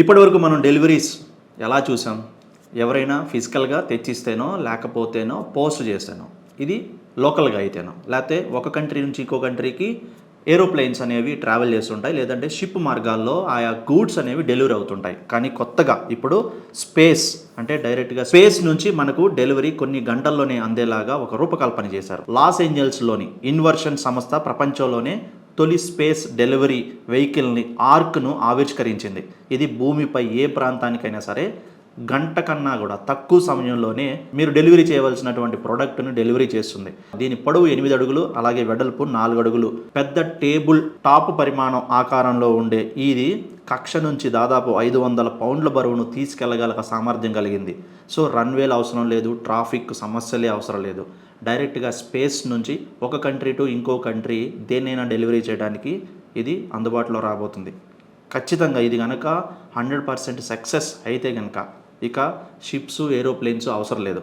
ఇప్పటివరకు మనం డెలివరీస్ ఎలా చూసాం? ఎవరైనా ఫిజికల్గా తెచ్చిస్తేనో లేకపోతేనో పోస్ట్ చేస్తేనో ఇది లోకల్గా అయితేనో లేకపోతే ఒక కంట్రీ నుంచి ఇంకో కంట్రీకి ఏరోప్లేన్స్ అనేవి ట్రావెల్ చేస్తుంటాయి లేదంటే షిప్ మార్గాల్లో ఆయా గూడ్స్ అనేవి డెలివరీ అవుతుంటాయి. కానీ కొత్తగా ఇప్పుడు స్పేస్ అంటే డైరెక్ట్గా స్పేస్ నుంచి మనకు డెలివరీ కొన్ని గంటల్లోనే అందేలాగా ఒక రూపకల్పన చేశారు. లాస్ ఏంజల్స్లోని ఇన్వర్షన్ సంస్థ ప్రపంచంలోనే తొలి స్పేస్ డెలివరీ వెహికల్ని ఆర్క్ను ఆవిష్కరించింది. ఇది భూమిపై ఏ ప్రాంతానికైనా సరే గంట కన్నా కూడా తక్కువ సమయంలోనే మీరు డెలివరీ చేయవలసినటువంటి ప్రోడక్ట్ను డెలివరీ చేస్తుంది. దీని పొడవు ఎనిమిది అడుగులు అలాగే వెడల్పు నాలుగు అడుగులు. పెద్ద టేబుల్ టాప్ పరిమాణం ఆకారంలో ఉండే ఇది కక్ష నుంచి దాదాపు ఐదు వందల పౌండ్ల బరువును తీసుకెళ్ళగల సామర్థ్యం కలిగింది. సో రన్వేలు అవసరం లేదు ట్రాఫిక్ సమస్యలే అవసరం లేదు. డైరెక్ట్గా స్పేస్ నుంచి ఒక కంట్రీ టు ఇంకో కంట్రీ దేన్నైనా డెలివరీ చేయడానికి ఇది అందుబాటులో రాబోతుంది. ఖచ్చితంగా ఇది కనుక హండ్రెడ్ పర్సెంట్ సక్సెస్ అయితే కనుక ఇక షిప్స్ ఏరోప్లేన్స్ అవసరం లేదు.